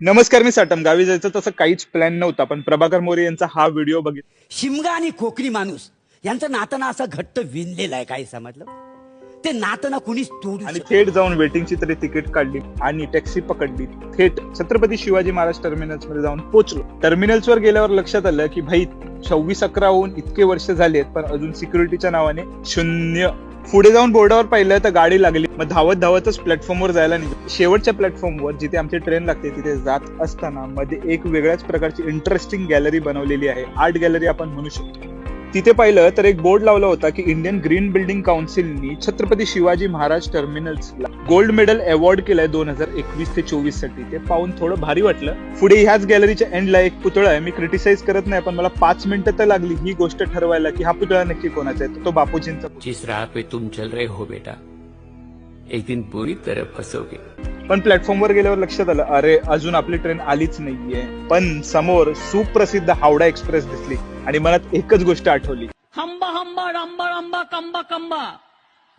नमस्कार मी साटम गावी जायचं तसं काहीच प्लॅन नव्हता पण प्रभाकर मोरे यांचा हा व्हिडिओ बघितला. शिमगा आणि कोकणी माणूस यांचं नातं ना असं घट्ट विणलेलं आहे काय समजलं? ते नातं ना कुणीच तोडू आणि शकत थेट जाऊन वेटिंगची तरी तिकीट काढली आणि टॅक्सी पकडली. थेट छत्रपती शिवाजी महाराज टर्मिनल्समध्ये जाऊन पोहोचलो. टर्मिनल्स वर गेल्यावर लक्षात आलं की भाई सव्वीस अकरा होऊन इतके वर्ष झालेत पण अजून सिक्युरिटीच्या नावाने शून्य पुढे जाऊन बोर्डावर पाहिलं तर गाडी लागली. मग धावत धावतच प्लॅटफॉर्मवर जायला निघालो. शेवटच्या प्लॅटफॉर्मवर जिथे आमची ट्रेन लागते तिथे जात असताना मध्ये एक वेगळ्याच प्रकारची इंटरेस्टिंग गॅलरी बनवलेली आहे. आर्ट गॅलरी आपण म्हणू शकतो. तिथे पाहिलं तर एक बोर्ड लावला होता की इंडियन ग्रीन बिल्डिंग काउन्सिलनी छत्रपती शिवाजी महाराज टर्मिनल्सला गोल्ड मेडल अवॉर्ड केलाय दोन हजार एकवीस ते चोवीससाठी. ते पाहून थोडं भारी वाटलं. पुढे ह्याच गॅलरीच्या एंडला एक पुतळा आहे. मी क्रिटिसाइज करत नाही पण मला पाच मिनिटं तर लागली ही गोष्ट ठरवायला की हा पुतळा नक्की कोणाचा आहे? तो बापूजींचा. जिस राह पे तुम चल रहे हो बेटा एक दिन बुरी तरह फंसोगे. पण प्लॅटफॉर्मवर गेल्यावर लक्षात आलं अरे अजून आपली ट्रेन आलीच नाहीये. पण समोर सुप्रसिद्ध हावडा एक्सप्रेस दिसली. आणि मनात एकच गोष्ट आठवली. हंबा हंबा डंबा डंबा कंबा कंबा.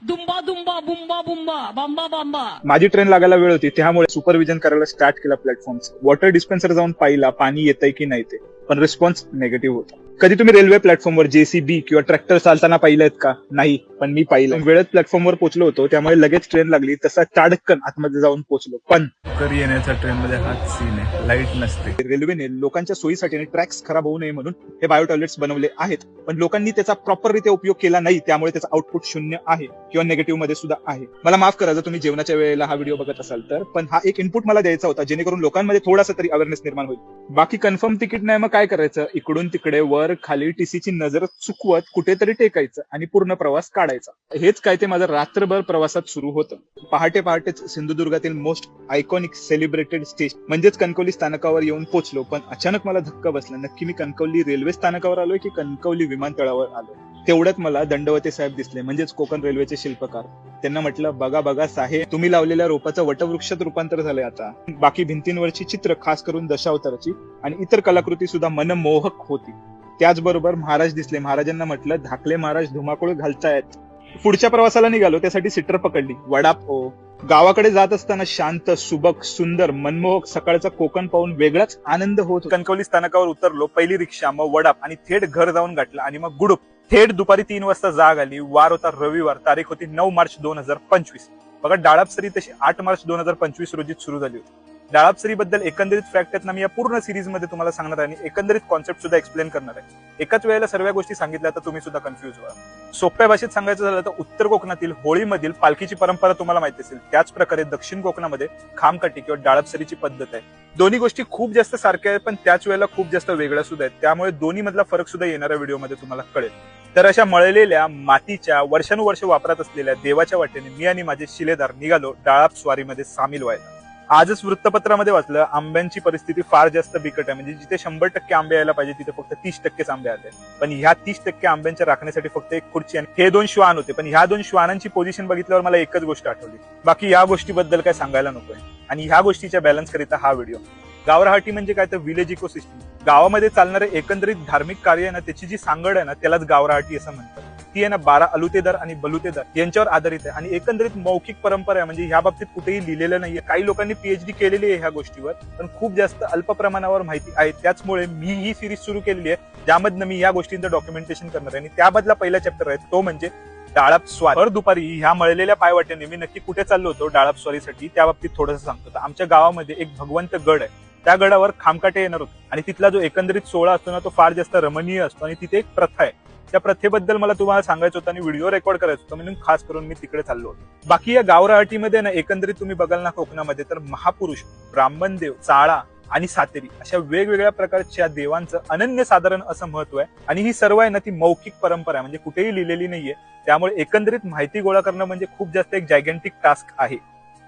दुंबा दुंबा बुंबा बुंबा बांबा बांबा. माझी ट्रेन लागायला वेळ होती त्यामुळे सुपरविजन करायला स्टार्ट केला प्लॅटफॉर्म वॉटर डिस्पेन्सर जाऊन पाहिला पाणी येतंय की नाही ते. पण रिस्पॉन्स निगेटिव्ह होता. कधी तुम्ही रेल्वे प्लॅटफॉर्मवर जेसीबी किंवा ट्रॅक्टर चालताना पाहिलेत का? नाही पण मी पाहिलं. वेळेत प्लॅटफॉर्मवर पोहोचलो होतो त्यामुळे लगेच ट्रेन लागली. तसा ताडकन आतमध्ये जाऊन पोहोचलो. पण कर येण्याचा ट्रेन मध्ये हाच सीन आहे. लाइट नसते. रेल्वेने लोकांच्या सोयीसाठी ट्रॅक्स खराब होऊ नये म्हणून हे बायो टॉयलेट्स बनवले आहेत. पण लोकांनी त्याचा प्रॉपररित्या उपयोग केला नाही त्यामुळे त्याचा आउटपुट शून्य आहे किंवा निगेटिव्हमध्ये सुद्धा आहे. मला माफ करा जर तुम्ही जेवणाच्या वेळेला हा व्हिडिओ बघत असाल तर पण हा एक इनपुट मला द्यायचा होता जेणेकरून लोकांमध्ये थोडासा तरी अवेअरनेस निर्माण होईल. बाकी कन्फर्म तिकीट नाही मग काय करायचं? इकडून तिकडे वर खाली टीसीची नजर चुकवत कुठेतरी टेकायचं आणि पूर्ण प्रवास काढायचा. हेच काय ते माझं रात्रभर प्रवासात सुरू होतं. पहाटे पहाटेच सिंधुदुर्गातील मोस्ट आयकॉनिक सेलिब्रेटेड स्टेज म्हणजेच कणकवली स्थानकावर येऊन पोहोचलो पण अचानक मला धक्का बसला. नक्की मी कणकवली रेल्वे स्थानकावर आलोय की कणकवली विमानतळावर आलोय? तेवढ्यात मला दंडवते साहेब दिसले. म्हणजेच कोकण रेल्वेचे शिल्पकार. त्यांना म्हटलं बघा बघा साहेब तुम्ही लावलेल्या रोपाचं वटवृक्षात रूपांतर झालंय आता. बाकी भिंतींवरची चित्र खास करून दशावताराची आणि इतर कलाकृती सुद्धा मनमोहक होती. त्याचबरोबर महाराज दिसले. महाराजांना म्हटलं धाकले महाराज धुमाकूळ घालतायत. पुढच्या प्रवासाला निघालो. त्यासाठी सिटर पकडली. वडाप ओ. गावाकडे जात असताना शांत सुबक सुंदर मनमोहक सकाळचा कोकण पाहून वेगळाच आनंद होत. कणकवली स्थानकावर उतरलो. पहिली रिक्षा मग वडाप आणि थेट घर जाऊन गाठला आणि मग गुडूप. थेट दुपारी तीन वाजता जाग आली. वार होता रविवार. तारीख होती नऊ मार्च दोन हजार पंचवीस. बघा डाळापसरी तशी आठ मार्च दोन हजार पंचवीस रोजी सुरू झाली होती. डाळापसरी बद्दल एकंदरीत फॅक्ट आहेत ना मी या पूर्ण सिरीजमध्ये तुम्हाला सांगणार आहे आणि एकंदरीत कॉन्सेप्ट सुद्धा एक्सप्लेन करणार आहे. एकाच वेळेला सर्व गोष्टी सांगितल्या तर तुम्ही सुद्धा कन्फ्युज व्हा. सोप्या भाषेत सांगायचं झालं तर उत्तर कोकणातील होळीमधील पालखीची परंपरा तुम्हाला माहिती असेल. त्याच प्रकारे दक्षिण कोकणामध्ये खामकाटी किंवा डाळपसरीची पद्धत आहे. दोन्ही गोष्टी खूप जास्त सारख्या आहेत पण त्याच वेळेला खूप जास्त वेगळ्या सुद्धा आहेत. त्यामुळे दोन्ही मधला फरक सुद्धा येणाऱ्या व्हिडिओमध्ये तुम्हाला कळेल. तर अशा मळलेल्या मातीच्या वर्षानुवर्ष वापरात असलेल्या देवाच्या वाटेने मी आणि माझे शिलेदार निघालो डाळाप स्वारीमध्ये सामील व्हायला. आजच वृत्तपत्रामध्ये वाचलं आंब्यांची परिस्थिती फार जास्त बिकट आहे. म्हणजे जिथे शंभर टक्के आंबे यायला पाहिजे तिथे फक्त तीस टक्केच आंबे आले. पण ह्या तीस टक्के आंब्यांच्या राखण्यासाठी फक्त एक खुर्ची आणि हे दोन श्वान होते. पण ह्या दोन श्वानांची पोझिशन बघितल्यावर मला एकच गोष्ट आठवली. बाकी या गोष्टीबद्दल काय सांगायला नकोय. आणि ह्या गोष्टीच्या बॅलन्स करिता हा व्हिडिओ गावराहाटी म्हणजे काय तर विलेज इकोसिस्टम गावामध्ये चालणारे एकंदरीत धार्मिक कार्य आहे ना त्याची जी सांगड आहे ना त्यालाच गावराहाटी असं म्हणतात. ती आहे ना बारा अलुतेदार आणि बलुतेदार यांच्यावर आधारित आहे. आणि एकंदरीत मौखिक परंपरा आहे म्हणजे ह्या बाबतीत कुठेही लिहिलेलं नाहीये. काही लोकांनी पीएचडी केलेली आहे ह्या गोष्टीवर पण खूप जास्त अल्प प्रमाणावर माहिती आहे. त्याचमुळे मी ही सिरीज सुरू केलेली आहे ज्यामधनं मी या गोष्टींचं डॉक्युमेंटेशन करणार आहे. आणि त्याबदला पहिला चॅप्टर आहे तो म्हणजे डाळपस्वार भर दुपारी ह्या मळलेल्या पायवाट्याने मी नक्की कुठे चाललो होतो डाळप स्वारीसाठी त्या बाबतीत थोडंसं सांगतो. आमच्या गावामध्ये एक भगवंत गड आहे. त्या गडावर खामकाटे येणार होते. आणि तिथला जो एकंदरीत सोहळा असतो ना तो फार जास्त रमणीय असतो. आणि तिथे एक प्रथा आहे. त्या प्रथेबद्दल मला तुम्हाला सांगायचं होतं आणि व्हिडिओ रेकॉर्ड करायचं होतं म्हणून खास करून मी तिकडे चाललो होतो. बाकी या गावराहाटीमध्ये ना एकंदरीत तुम्ही बघाल ना कोकणामध्ये तर महापुरुष ब्राह्मण देव चाळा आणि सातेरी अशा वेगवेगळ्या प्रकारच्या देवांचं अनन्य साधारण असं महत्त्व आहे. आणि ही सर्व आहे ना ती मौखिक परंपरा आहे. म्हणजे कुठेही लिहिलेली नाहीये. त्यामुळे एकंदरीत माहिती गोळा करणं म्हणजे खूप जास्त एक जायगॅन्टिक टास्क आहे.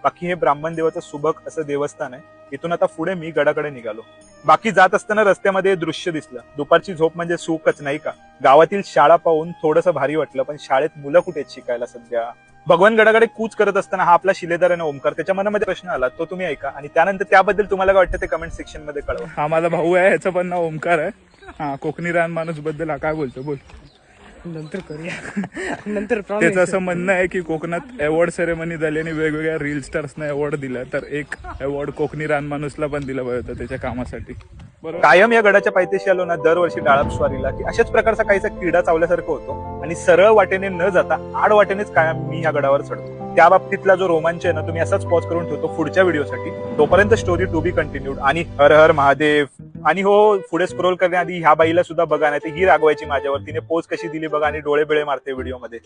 बाकी हे ब्राह्मण देवाचं सुबक असं देवस्थान आहे. इथून आता पुढे मी गडाकडे निघालो. बाकी जात असताना रस्त्यामध्ये दृश्य दिसलं. दुपारची झोप म्हणजे सुखच नाही का? गावातील शाळा पाहून थोडंसं भारी वाटलं पण शाळेत मुलं कुठे आहेत शिकायला सध्या? भगवान गडाकडे कूच करत असताना हा आपला शिलेदार आहे ओमकार त्याच्या मनामध्ये प्रश्न आला तो तुम्ही ऐका. आणि त्यानंतर त्याबद्दल तुम्हाला काय वाटतं ते कमेंट सेक्शनमध्ये कळवा. हा माझा भाऊ आहे ह्याचं पण नाव ओमकार आहे. हा कोकणी रान माणूसबद्दल हा काय बोलतो बोल. नंतर करूया. नंतर त्याचं. असं म्हणणं आहे की कोकणात अवॉर्ड सेरेमनी झाली आणि वेगवेगळ्या रील स्टार्सना अवॉर्ड दिला. तर एक अवॉर्ड कोकणी रानमाणूसला पण दिला पाहिजे होता त्याच्या कामासाठी. बरोबर? कायम या गडाच्या पायथ्याशी आलो ना दरवर्षी डाळप स्वारीला की अशाच प्रकारचा काहीसा किडा चावल्यासारखं होतो. आणि सरळ वाटेने न जाता आड वाटेनेच कायम मी या गडावर चढतो. त्या बाबतीतला जो रोमांच आहे ना तुम्ही असाच पॉज करून ठेवतो पुढच्या व्हिडिओसाठी. तोपर्यंत स्टोरी टू बी कंटिन्यूड आणि हर हर महादेव. आणि हो पुढे स्क्रोल करण्याआधी ह्या बाईला सुद्धा बघा नाही ही रागवायची माझ्यावर तिने पोज कशी दिली बघा आणि डोळे बिळे मारते व्हिडिओमध्ये